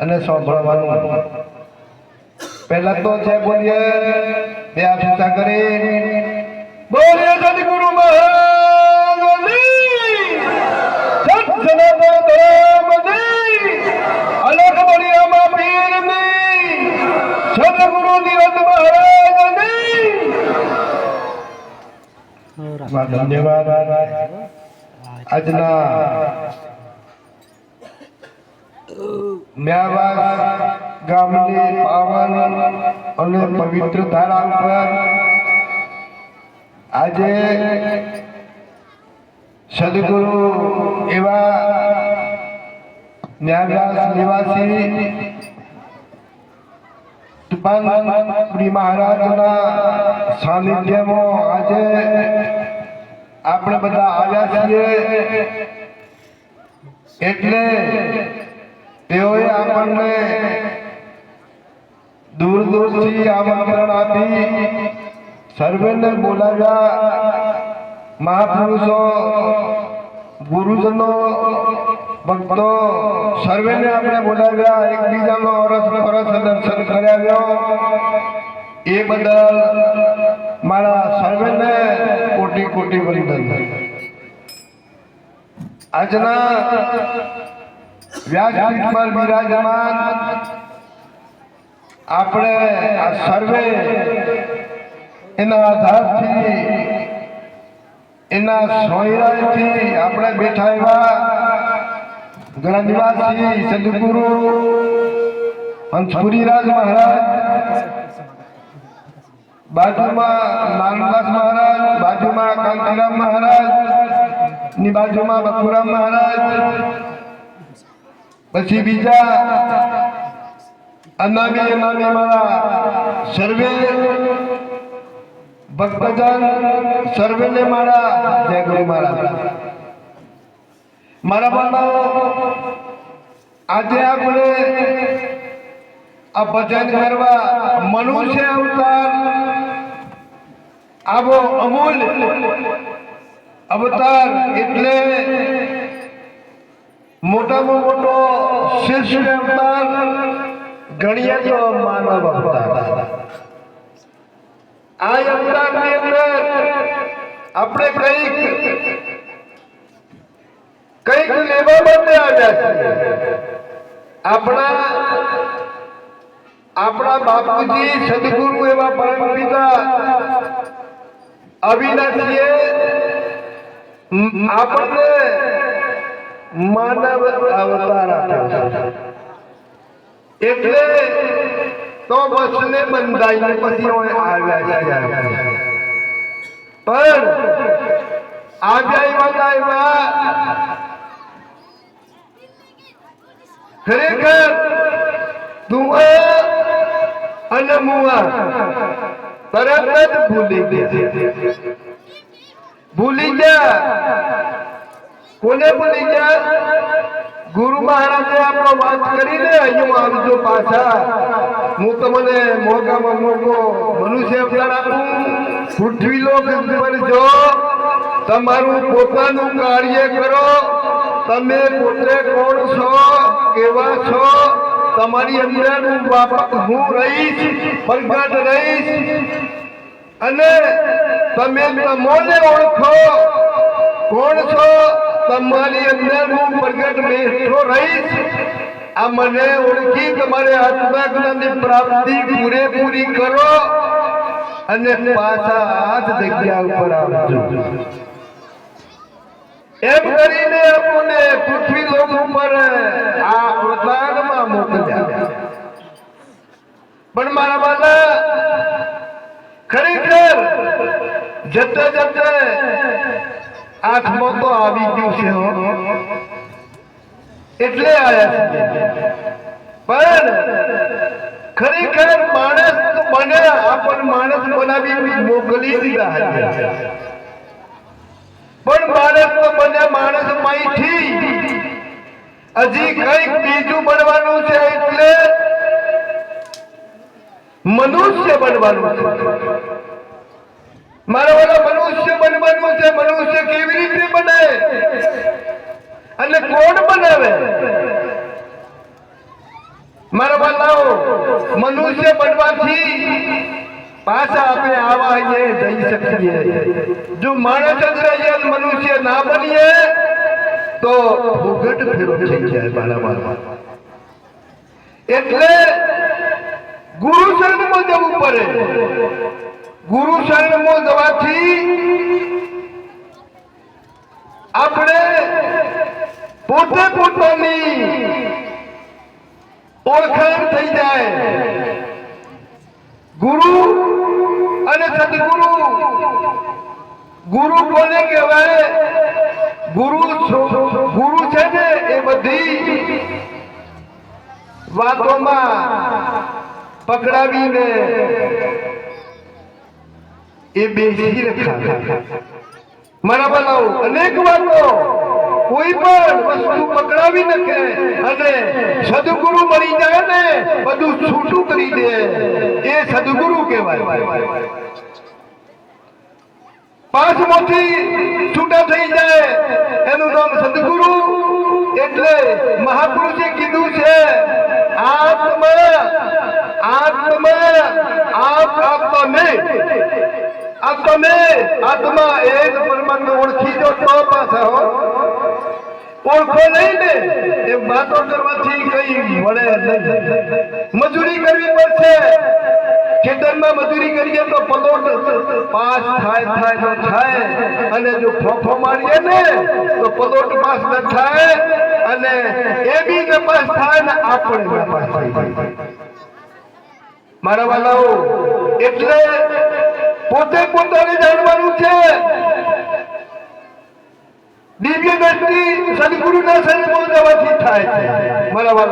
અને સાંભળવાનું. પહેલા તો છે બોલીએ બે ઊંચા કરી. બોલીએ સદગુરુ મહારાજની સત સનાતન ધર્મની અલગ બળિયામાં પીરની સદગુરુ નિરંત મહારાજની ધન્યવાદ. આજના મ્યાવા ગામની પાવન અને પવિત્ર ધારા ઉપર આજે સદગુરુ એવા ન્યાયાસ નિવાસી તુફાનપુરી મહારાજના સાનિધ્યમાં આજે આપણે બધા આવ્યા છીએ. એટલે તેઓએ આપણને દૂર દૂરથી આમંત્રણ આપી સર્વેને બોલાવ્યા. મહાપુરુષો, ગુરુજનો, ભક્તો, સર્વેને આપણે બોલાવ્યા. એકબીજાનો અરસ પરસ દર્શન કરાવ્યો. એ બદલ મારા સર્વેને કોટી કોટી વંદન. આજના વ્યાસપીઠ પર બિરાજમાન, આપણે આ સર્વે એના આધારથી, એના સોયરાથી આપણે બેઠા એવા ઘણા નિવાસી સદગુરુ હંસપુરીરાજ મહારાજ, બાજુમાં લાલદાસ મહારાજ, બાજુમાં કાંતિરામ મહારાજ, ની બાજુમાં બકુરામ મહારાજ પછી બીજા અનામી અનામી મારા સર્વે ભક્તજન, સર્વેને મારા જય ગુરુ મારા મારા બાબા આજે આપણે આ ભજન કરવા મનુષ્ય અવતાર. આવો અમૂલ અવતાર એટલે મોટામાં મોટો શ્રેષ્ઠ અવતાર ગણીએ તો માનવ અવતાર. આ અવતારની અંદર આપણે કંઈક, કંઈક લેવા માટે આવ્યા છીએ. આપણા આપણા બાપુજી સદગુરુ એવા પરમ પિતા અવિનાશીએ આપણને માનવ અવતાર આપ્યો છે એટલે તો બસને બંધાઈને પછી અમે આવ્યા છીએ પણ આવ્યા એવા આવ્યા ખરેખર દુઆ અને મુઆ તરત જ ભૂલી ગયા ભૂલી ગયા કોને ભૂલી ગયા ગુરુ મહારાજે આપણો વાત કરીને અહીંયા આવજો પાછા. હું તમને મોગામાં મોગો મનુષ્ય અવતાર આપું. પૃથ્વી લોક પર જો. તમારું પોતાનું કાર્ય કરો. તમે પોતે કોણ છો? કેવા છો? તમારી અંદર હું બાપક હું રહીશ, પ્રગટ રહીશ. અને તમે તમોને ઓળખો. કોણ છો? તમારી અંદર હું પ્રગટ બેઠો રહીશ. આ મને ઓળખી તમારે આત્મજ્ઞાનની પ્રાપ્તિ પૂરેપૂરી કરો અને પાછા આજ જગ્યા ઉપર આવજો. એમ કરીને આપણને પૃથ્વી લોક ઉપર આ અવતારમાં મોકલ્યા. પણ મારા બાલા, ખરેખર જતે જતે આઠમાં તો આવી ગયું છે એટલે આયા છે. પણ ખરેખર માણસ તો બને આપણ માણસ બનાવી મોકલી દીધા હતા પણ માણસ તો બને માણસ માહિતી હજી કંઈક બીજું બનવાનું છે એટલે મનુષ્ય બનવાનું છે. મારા વાળા મનુષ્ય બનવાનું છે, મનુષ્ય કેવી રીતે બને? અને કોણ બનાવે? મારા વાલાઓ, મનુષ્ય બનવાથી પાછા આપણે આવા અહીંયા જઈ શકીએ. જો માણસ અંદર મનુષ્ય ના બનીએ, તો ભૂગટ ફેરો થઈ જાય મારા વાલા. એટલે ગુરુ શરણમાં જવું પડે. ગુરુ શરણમાં જવાથી આપણે પોતે પોતાની ઓળખાણ થઈ જાય. ગુરુ અને સદગુરુ, ગુરુ કોને કહેવાય? ગુરુ ગુરુ છે ને એ બધી વાતોમાં પકડાવીને એ બેસી મારા બનાવો અનેક વાતો. કોઈ પણ વસ્તુ પકડાવી નખે અને સદગુરુ મળી જાય ને, બધું છૂટું કરી દે. એ સદગુરુ કહેવાય. પાંચમાંથી છૂટા થઈ જાય. એનું નામ સદગુરુ એટલે મહાપુરુષે કીધું છે, આત્મ આત્મ, આપ આત્મે આ તમે આત્મા એક પરમાત્મા ઓળખી જો તો પાછા હો. ઓળખો નહીં ને, એ વાતો કરવાથી કઈ નહીં. મજૂરી કરવી પડશે. ખેતરમાં મજૂરી કરીએ તો પલોટ પાસ થાય થાય તો થાય. અને જો ફોફો મારીએ ને, તો પલોટ પાસ ન થાય. અને એ બી ન પાસ થાય ને આપણે ન પાસ થાય મારા વાલાઓ, એટલે પોતે પોતાને જાણવાનું છે. દિવ્ય દ્રષ્ટિ સદગુરુના શરણમાં જવાથી થાય છે. બરાબર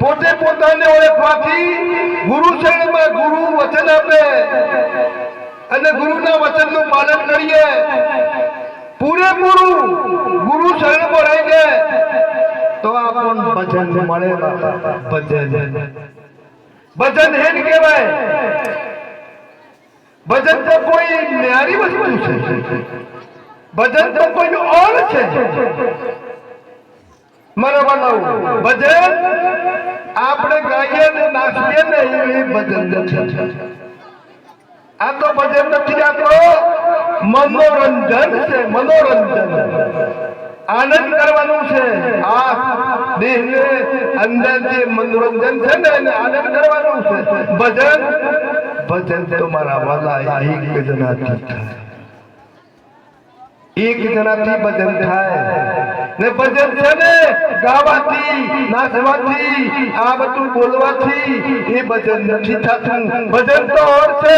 પોતે પોતાને ઓળખવાથી ગુરુ શરણમાં ગુરુ વચન આપે અને ગુરુના વચનનું પાલન કરીએ. પૂરેપૂરું ગુરુ શરણમાં રહીને તો આપણને ભજન મળે ભજન. ભજન હેન કહેવાય. ભજન તો કોઈ ન્યારી વસ્તુ છે. ભજન તો કોઈ ઓર છે. મને બનાવું ભજન આપણે ગાઈએ ને નાચીએ ને એ ભજન આ તો ભજન નથી, આ તો મનોરંજન છે, મનોરંજન. આનંદ કરવાનું છે. આ દેહને અંદર જે મનોરંજન છે ને એને આનંદ કરવાનું છે. ભજન ભજન તો મારા વાલા એક જણાથી થાય. એક જણાથી ભજન થાય. ને ભજન છે ને ગાવાથી, નાચવાથી, આ બધું બોલવાથી એ ભજન નથી થતું. ભજન તો ઓર છે,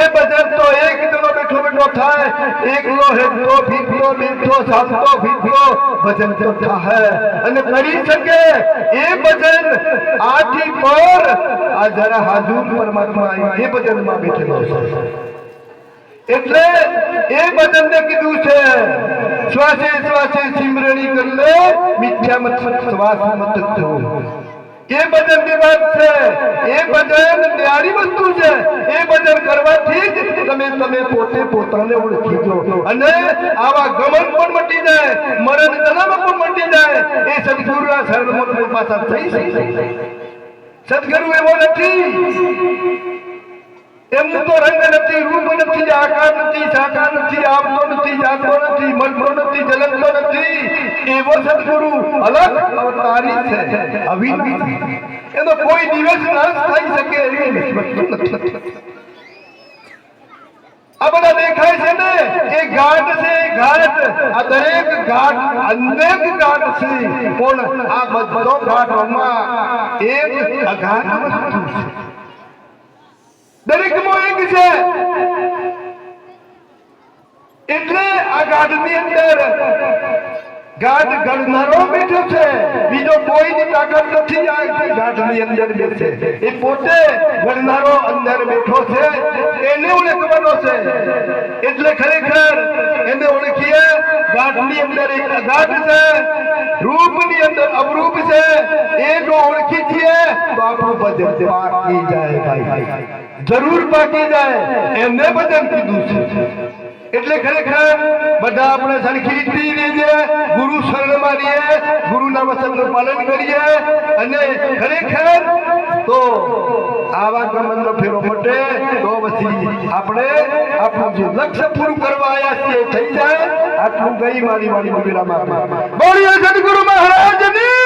એ ભજન તો એક જણો બેઠો બેઠો થાય. એકલો હેઠો ભીખલો બેઠો સામતો ભીખલો, ભજન તો થાય અને કરી શકે એ ભજન આથી પર, આ જરા હાજુ પરમાત્મા એ ભજનમાં બેઠેલો છે. એટલે એ ભજનને કીધું છે, શ્વાસે શ્વાસે સિમરણી કરી લે, મિથ્યા મત શ્વાસ મત થવો એ ભજનની વાત છે, એ ભજન ન્યારી વસ્તુ છે. એ ભજન કરવાથી જ તમે તમે પોતે પોતાને ઓળખી જો અને આવા ગમન પણ મટી જાય, મરણ જન્મ પણ મટી જાય. એ સદગુરુના શરણમાં પાછા થઈ સદગુરુ એવો નથી. એમનું તો રંગ નથી, રૂપ નથી, આકાર નથી, સાકાર નથી, આવતો નથી, જાગતો નથી મળતો નથી જલમતો નથી. એવો સદગુરુ અલગ અવતારી છે, અવિનાશી. એનો કોઈ દિવસ નાશ થઈ શકે એવી નથી. આ બધા દેખાય છે ને, એ ઘાટ છે ઘાટ. આ દરેક ઘાટ અનેક ઘાટ છે, પણ આ બધો ઘાટોમાં એક અઘાટ વસ્તુ છે દરેકમાં એક છે એટલે આ ગાઢની અંદર. ગાઢ ગણનારો બેઠો છે. બીજો કોઈની તાકાત નથી ગાઢની અંદર બેસે. એ પોતે ગણનારો અંદર બેઠો છે. એને ઓળખવાનો છે. એટલે ખરેખર એને ઓળખીએ ગાઢની અંદર એક અગાઢ છે. રૂપની અંદર અવરૂપ છે. એ જો ઓળખી છીએ તો આપણું ભજન પાકી જાય ભાઈ. જરૂર પાકી જાય. એમને ભજન કીધું છે. એટલે ખરેખર બધા આપણે સરખી રીતથી રહીએ ગુરુ શરણમાં રહીએ ગુરુના પાલન કરીએ અને ખરેખર તો આવા કમંડનો ફેરો મટે તો પછી આપણે આપણું જે લક્ષ્ય પૂરું કરવા આવ્યા છીએ થઈ જાય. આટલું ગઈ મારી મારી વિરામ બોલીએ સદગુરુ મહારાજની!